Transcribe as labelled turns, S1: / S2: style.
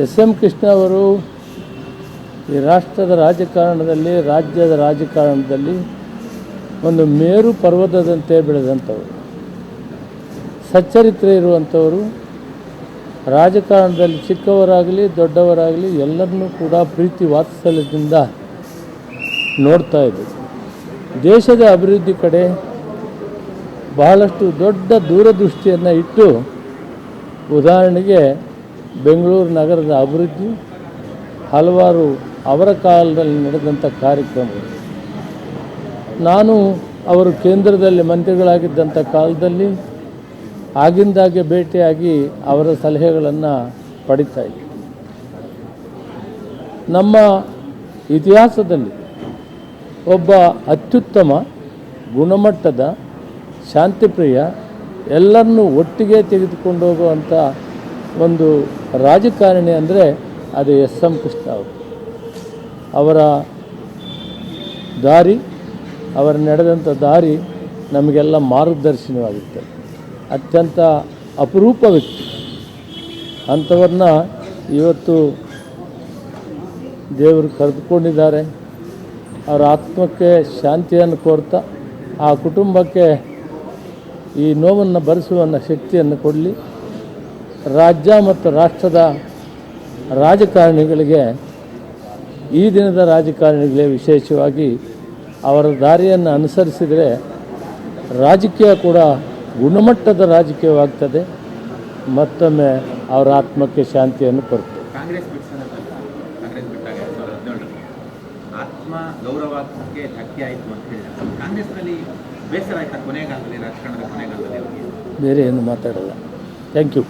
S1: S M Krishna ಅವರು ಈ ರಾಷ್ಟ್ರದ ರಾಜಕಾರಣದಲ್ಲಿ, ರಾಜ್ಯದ ರಾಜಕಾರಣದಲ್ಲಿ ಒಂದು ಮೇರು ಪರ್ವತದಂತೆ ಬೆಳೆದಂಥವರು. ಸಚ್ಚರಿತ್ರೆ ಇರುವಂಥವರು. ರಾಜಕಾರಣದಲ್ಲಿ ಚಿಕ್ಕವರಾಗಲಿ, ದೊಡ್ಡವರಾಗಲಿ ಎಲ್ಲರನ್ನೂ ಕೂಡ ಪ್ರೀತಿ ವಾತ್ಸಲ್ಯದಿಂದ ನೋಡ್ತಾ ಇದ್ದರು ದೇಶದ ಅಭಿವೃದ್ಧಿ ಕಡೆ ಬಹಳಷ್ಟು ದೊಡ್ಡ ದೂರದೃಷ್ಟಿಯನ್ನು ಇಟ್ಟು ಉದಾಹರಣೆಗೆ ಬೆಂಗಳೂರು ನಗರದ ಅಭಿವೃದ್ಧಿ, ಹಲವಾರು ಅವರ ಕಾಲದಲ್ಲಿ ನಡೆದಂಥ ಕಾರ್ಯಕ್ರಮಗಳು ನಾನು ಅವರು ಕೇಂದ್ರದಲ್ಲಿ ಮಂತ್ರಿಗಳಾಗಿದ್ದಂಥ ಕಾಲದಲ್ಲಿ ಆಗಿಂದಾಗೆ ಭೇಟಿಯಾಗಿ ಅವರ ಸಲಹೆಗಳನ್ನು ಪಡಿತಾ ಇದ್ದೆ. ನಮ್ಮ ಇತಿಹಾಸದಲ್ಲಿ ಒಬ್ಬ ಅತ್ಯುತ್ತಮ, ಗುಣಮಟ್ಟದ, ಶಾಂತಿಪ್ರಿಯ, ಎಲ್ಲರನ್ನೂ ಒಟ್ಟಿಗೆ ತೆಗೆದುಕೊಂಡು ಹೋಗುವಂಥ ಒಂದು ರಾಜಕಾರಣಿ ಅಂದರೆ ಅದು ಎಸ್ ಎಂ ಕೃಷ್ಣ ಅವರು. ಅವರ ದಾರಿ, ಅವರು ನಡೆದಂಥ ದಾರಿ ನಮಗೆಲ್ಲ ಮಾರ್ಗದರ್ಶನವಾಗಿತ್ತು ಅತ್ಯಂತ ಅಪರೂಪ ವ್ಯಕ್ತಿ. ಅಂಥವ್ರನ್ನ ಇವತ್ತು ದೇವರು ಕರೆದುಕೊಂಡಿದ್ದಾರೆ. ಅವರ ಆತ್ಮಕ್ಕೆ ಶಾಂತಿಯನ್ನು ಕೋರ್ತಾ ಆ ಕುಟುಂಬಕ್ಕೆ ಈ ನೋವನ್ನು ಭರಿಸುವ ಶಕ್ತಿಯನ್ನು ಕೊಡಲಿ. ರಾಜ್ಯ ಮತ್ತು ರಾಷ್ಟ್ರದ ರಾಜಕಾರಣಿಗಳಿಗೆ ಈ ದಿನದ ರಾಜಕಾರಣಿಗಳೇ ವಿಶೇಷವಾಗಿ ಅವರ ದಾರಿಯನ್ನು ಅನುಸರಿಸಿದರೆ ರಾಜಕೀಯ ಕೂಡ ಗುಣಮಟ್ಟದ ರಾಜಕೀಯವಾಗ್ತದೆ. ಮತ್ತೊಮ್ಮೆ ಅವರ ಆತ್ಮಕ್ಕೆ ಶಾಂತಿಯನ್ನು ಕೊಡ್ತದೆ
S2: ಕಾಂಗ್ರೆಸ್ ಬಿಡಿಸೋದಲ್ಲ ಕಾಂಗ್ರೆಸ್ ಬಿಟ್ಟಾಗ ಎರಡ್ ಸಾವಿರದ ಆತ್ಮ ಗೌರವಕ್ಕೆ ಧಕ್ಕೆ ಆಯಿತು ಅಂತ ಹೇಳಿದ್ರೆ ಕಾಂಗ್ರೆಸ್ನಲ್ಲಿ ಬೇಸರ ಆಯ್ತಾ ಕೊನೆಗಾಲದಲ್ಲಿ ರಾಜಕಾರಣದ ಕೊನೆಗಾಲದಲ್ಲಿ
S1: ಬೇರೆ ಏನು ಮಾತಾಡಲ್ಲ. Thank you